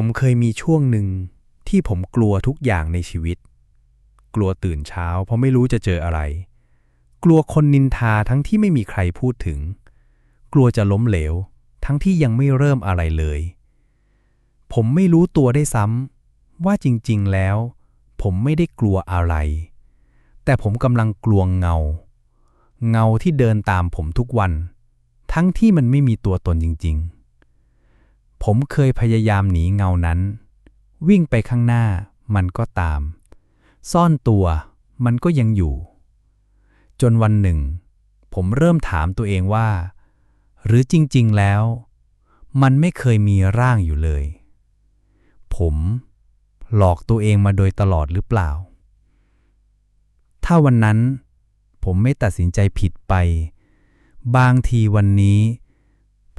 ผมเคยมีช่วงหนึ่งที่ผมกลัวทุกอย่างในชีวิต กลัวตื่นเช้า เพราะไม่รู้จะเจออะไร กลัวคนนินทาทั้งที่ไม่มีใครพูดถึง กลัวจะล้มเหลว ทั้งที่ยังไม่เริ่มอะไรเลย ผมไม่รู้ตัวได้ซ้ำว่าจริง ๆ แล้ว ผมไม่ได้กลัวอะไร แต่ผมกำลังกลัวเงา เงาที่เดินตามผมทุกวัน ทั้งที่มันไม่มีตัวตนจริง ๆ ผมเคยพยายามหนีเงานั้น วิ่งไปข้างหน้ามันก็ตาม ซ่อนตัวมันก็ยังอยู่ จนวันหนึ่ง ผมเริ่มถามตัวเองว่า หรือจริง ๆ แล้ว มันไม่เคยมีร่างอยู่เลย ผมหลอกตัวเองมาโดยตลอดหรือเปล่า ถ้าวันนั้น ผมไม่ตัดสินใจผิดไป บางทีวันนี้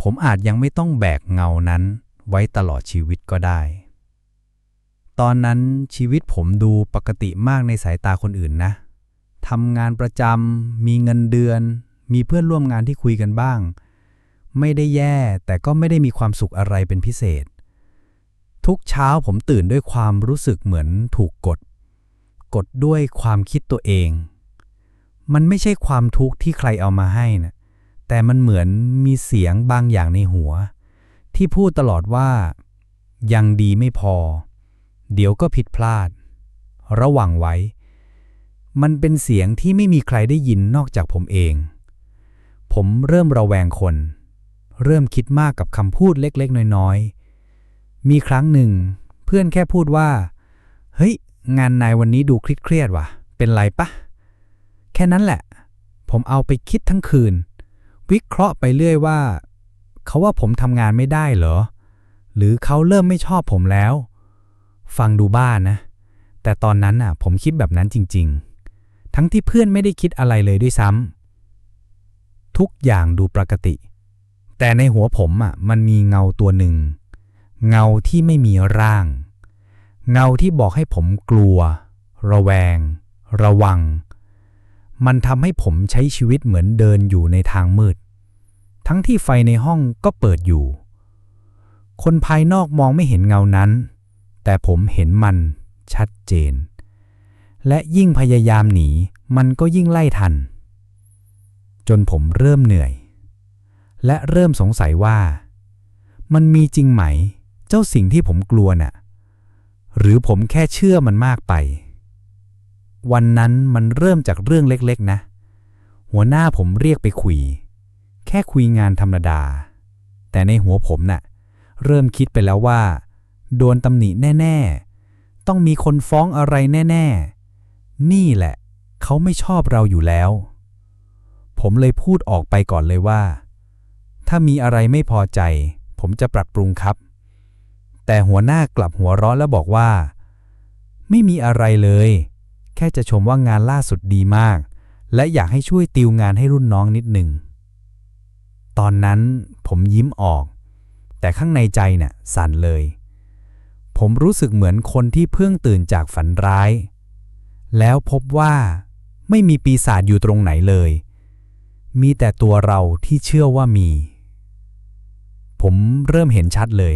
ผมอาจยังไม่ต้องแบกเงานั้นไว้ตลอดชีวิตก็ได้ ตอนนั้นชีวิตผมดูปกติมากในสายตาคนอื่นนะ ทำงานประจำ มีเงินเดือน มีเพื่อนร่วมงานที่คุยกันบ้าง ไม่ได้แย่ แต่ก็ไม่ได้มีความสุขอะไรเป็นพิเศษ ทุกเช้าผมตื่นด้วยความรู้สึกเหมือนถูกกด กดด้วยความคิดตัวเอง มันไม่ใช่ความทุกข์ที่ใครเอามาให้นะ แต่มันเหมือนมีเสียงบางอย่างในหัว ที่พูดตลอดว่า ยังดีไม่พอ เดี๋ยวก็ผิดพลาด ระวังไว้ มันเป็นเสียงที่ไม่มีใครได้ยินนอกจากผมเอง ผมเริ่มระแวงคน เริ่มคิดมากกับคำพูดเล็กๆ น้อยๆ มีครั้งหนึ่ง เพื่อนแค่พูดว่า เฮ้ย งานนายวันนี้ดูเครียดๆว่ะ เป็นไรปะแค่นั้นแหละ ผมเอาไปคิดทั้งคืน วิเคราะห์ไปเรื่อยว่า เขาว่าผมทำงานไม่ได้เหรอ หรือเขาเริ่มไม่ชอบผมแล้ว ฟังดูบ้านนะ แต่ตอนนั้นน่ะ ผมคิดแบบนั้นจริง ๆ ทั้งที่เพื่อนไม่ได้คิดอะไรเลยด้วยซ้ำทุกอย่างดูปกติ แต่ในหัวผมอะมันมีเงาตัวหนึ่ง เงาที่ไม่มีร่าง เงาที่บอกให้ผมกลัว ระแวง ระวัง มันทำให้ผมใช้ชีวิตเหมือนเดินอยู่ในทางมืด ทั้งที่ไฟในห้องก็เปิดอยู่ คนภายนอกมองไม่เห็นเงานั้น แต่ผมเห็นมันชัดเจน และยิ่งพยายามหนี มันก็ยิ่งไล่ทัน จนผมเริ่มเหนื่อย และเริ่มสงสัยว่า มันมีจริงไหม เจ้าสิ่งที่ผมกลัวน่ะ หรือผมแค่เชื่อมันมากไป วันนั้นมันเริ่มจากเรื่องเล็กๆนะ หัวหน้าผมเรียกไปคุย แค่คุยงานธรรมดา แต่ในหัวผมน่ะ เริ่มคิดไปแล้วว่า โดนตำหนิแน่ ๆ ต้องมีคนฟ้องอะไรแน่ ๆ นี่แหละ เขาไม่ชอบเราอยู่แล้ว ผมเลยพูดออกไปก่อนเลยว่า ถ้ามีอะไรไม่พอใจ ผมจะปรับปรุงครับ แต่หัวหน้ากลับหัวเราะแล้วบอกว่า ไม่มีอะไรเลย แค่จะชมว่างานล่าสุดดีมาก และอยากให้ช่วยติวงานให้รุ่นน้องนิดหนึ่ง ตอนนั้นผมยิ้มออก แต่ข้างในใจเนี่ยสั่นเลย ผมรู้สึกเหมือนคนที่เพิ่งตื่นจากฝันร้าย แล้วพบว่าไม่มีปีศาจอยู่ตรงไหนเลย มีแต่ตัวเราที่เชื่อว่ามี ผมเริ่มเห็นชัดเลย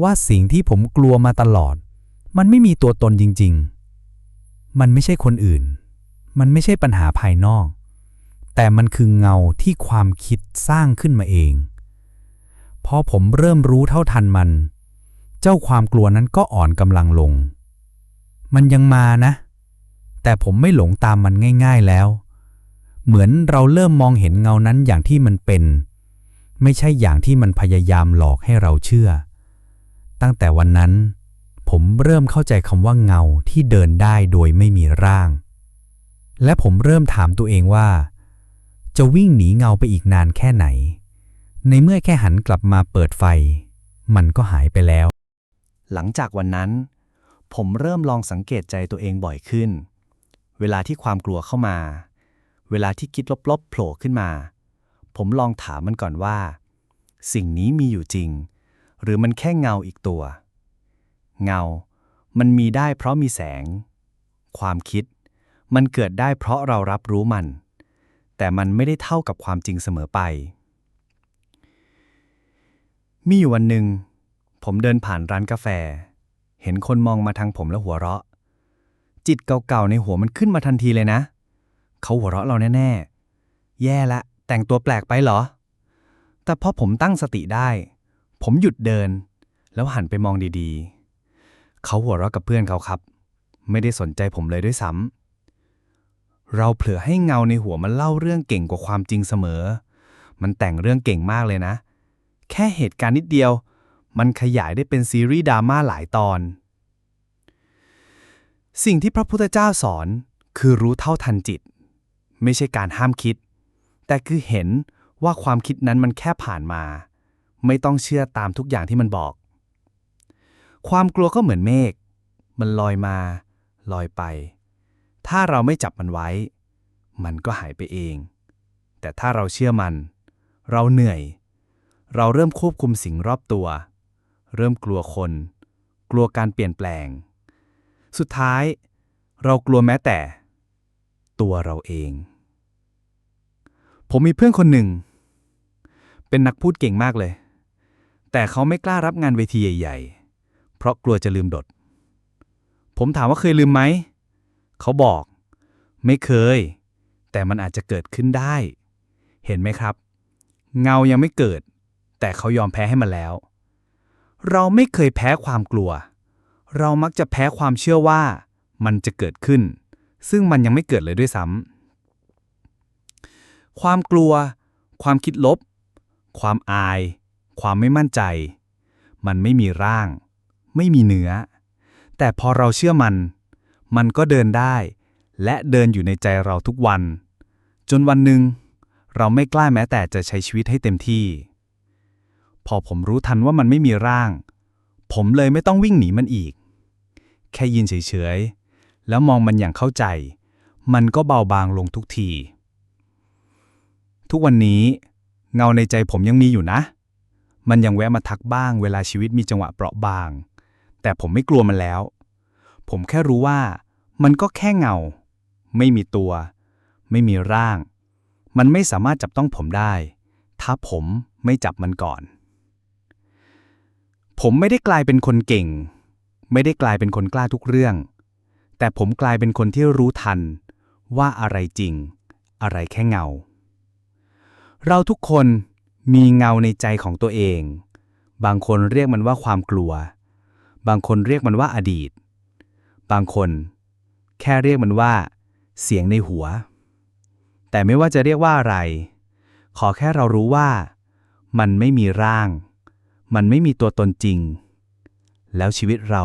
ว่าสิ่งที่ผมกลัวมาตลอด มันไม่มีตัวตนจริง ๆ มันไม่ใช่คนอื่น มันไม่ใช่ปัญหาภายนอก แต่มันคือเงาที่ความคิดสร้างขึ้นมาเอง พอผมเริ่มรู้เท่าทันมัน เจ้าความกลัวนั้นก็อ่อนกำลังลง มันยังมานะ แต่ผมไม่หลงตามมันง่าย ๆแล้ว เหมือนเราเริ่มมองเห็นเงานั้นอย่างที่มันเป็น ไม่ใช่อย่างที่มันพยายามหลอกให้เราเชื่อ ตั้งแต่วันนั้น ผมเริ่มเข้าใจคำว่าเงาที่เดินได้โดยไม่มีร่าง และผมเริ่มถามตัวเองว่า จะวิ่งหนีเงาไปอีกนานแค่ไหน ในเมื่อแค่หันกลับมาเปิดไฟ มันก็หายไปแล้ว หลังจากวันนั้น ผมเริ่มลองสังเกตใจตัวเองบ่อยขึ้น เวลาที่ความกลัวเข้ามา เวลาที่คิดลบๆโผล่ขึ้นมา ผมลองถามมันก่อนว่า สิ่งนี้มีอยู่จริง หรือมันแค่เงาอีกตัว เงา มันมีได้เพราะมีแสง ความคิด มันเกิดได้เพราะเรารับรู้มัน แต่มันไม่ได้เท่ากับความจริงเสมอไป มีอยู่วันหนึ่ง ผมเดินผ่านร้านกาแฟ เห็นคนมองมาทางผมแล้วหัวเราะ จิตเก่าๆในหัวมันขึ้นมาทันทีเลยนะ เขาหัวเราะเราแน่ๆ แย่ละ แต่งตัวแปลกไปเหรอ แต่พอผมตั้งสติได้ ผมหยุดเดิน แล้วหันไปมองดีๆ เขาหัวเราะกับเพื่อนเขาครับ ไม่ได้สนใจผมเลยด้วยซ้ำเราเผลอให้เงาในหัวมันเล่าเรื่องเก่งกว่าความจริงเสมอ มันแต่งเรื่องเก่งมากเลยนะ แค่เหตุการณ์นิดเดียว มันขยายได้เป็นซีรีส์ดราม่าหลายตอน สิ่งที่พระพุทธเจ้าสอนคือรู้เท่าทันจิต ไม่ใช่การห้ามคิด แต่คือเห็นว่าความคิดนั้นมันแค่ผ่านมา ไม่ต้องเชื่อตามทุกอย่างที่มันบอก ความกลัวก็เหมือนเมฆ มันลอยมา ลอยไป ถ้าเราไม่จับมันไว้ มันก็หายไปเอง แต่ถ้าเราเชื่อมัน เราเหนื่อย เราเริ่มควบคุมสิ่งรอบตัว เริ่มกลัวคน กลัวการเปลี่ยนแปลง สุดท้าย เรากลัวแม้แต่ ตัวเราเอง ผมมีเพื่อนคนหนึ่ง เป็นนักพูดเก่งมากเลย แต่เขาไม่กล้ารับงานเวทีใหญ่ ๆ เพราะกลัวจะลืมดด ผมถามว่าเคยลืมไหม เขาบอก ไม่เคย แต่มันอาจจะเกิดขึ้นได้ เห็นไหมครับ เงายังไม่เกิด แต่เขายอมแพ้ให้มันแล้ว เราไม่เคยแพ้ความกลัว เรามักจะแพ้ความเชื่อว่า มันจะเกิดขึ้น ซึ่งมันยังไม่เกิดเลยด้วยซ้ำความกลัว ความคิดลบ ความอาย ความไม่มั่นใจ มันไม่มีร่าง ไม่มีเนื้อ แต่พอเราเชื่อมัน มันก็เดินได้ และเดินอยู่ในใจเราทุกวัน จนวันหนึ่ง เราไม่กล้าแม้แต่จะใช้ชีวิตให้เต็มที่ พอผมรู้ทันว่ามันไม่มีร่าง ผมเลยไม่ต้องวิ่งหนีมันอีก แค่ยินเฉยๆ แล้วมองมันอย่างเข้าใจ มันก็เบาบางลงทุกที ทุกวันนี้ เงาในใจผมยังมีอยู่นะมันยังแวะมาทักบ้างเวลาชีวิตมีจังหวะเปราะบาง แต่ผมไม่กลัวมันแล้ว ผมแค่รู้ว่า มันก็แค่เงา ไม่มีตัว ไม่มีร่าง มันไม่สามารถจับต้องผมได้ ถ้าผมไม่จับมันก่อน ผมไม่ได้กลายเป็นคนเก่ง ไม่ได้กลายเป็นคนกล้าทุกเรื่อง แต่ผมกลายเป็นคนที่รู้ทัน ว่าอะไรจริง อะไรแค่เงา เราทุกคนมีเงาในใจของตัวเอง บางคนเรียกมันว่าความกลัว บางคนเรียกมันว่าอดีต บางคน แค่เรียกมันว่า เสียงในหัว แต่ไม่ว่าจะเรียกว่าอะไร ขอแค่เรารู้ว่า มันไม่มีร่าง มันไม่มีตัวตนจริง แล้วชีวิตเรา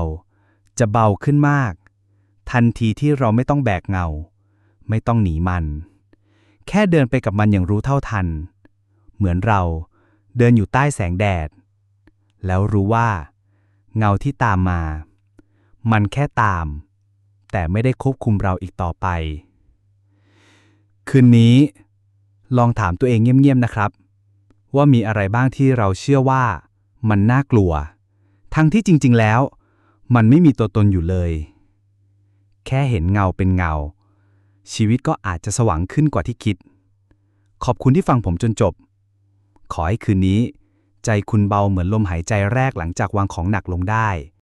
จะเบาขึ้นมาก ทันทีที่เราไม่ต้องแบกเงา ไม่ต้องหนีมัน แค่เดินไปกับมันอย่างรู้เท่าทัน เหมือนเราเดินอยู่ใต้แสงแดด แล้วรู้ว่า เงาที่ตามมา มันแค่ตาม แต่ไม่ได้ควบคุมเราอีกต่อไป คืนนี้ ลองถามตัวเองเงียบๆนะครับ ว่ามีอะไรบ้างที่เราเชื่อว่า มันน่ากลัว ทั้งที่จริง ๆ แล้ว มันไม่มีตัวตนอยู่เลย แค่เห็นเงาเป็นเงา ชีวิตก็อาจจะสว่างขึ้นกว่าที่คิด ขอบคุณที่ฟังผมจนจบ ขอให้คืนนี้ ใจคุณเบาเหมือนลมหายใจแรกหลังจากวางของหนักลงได้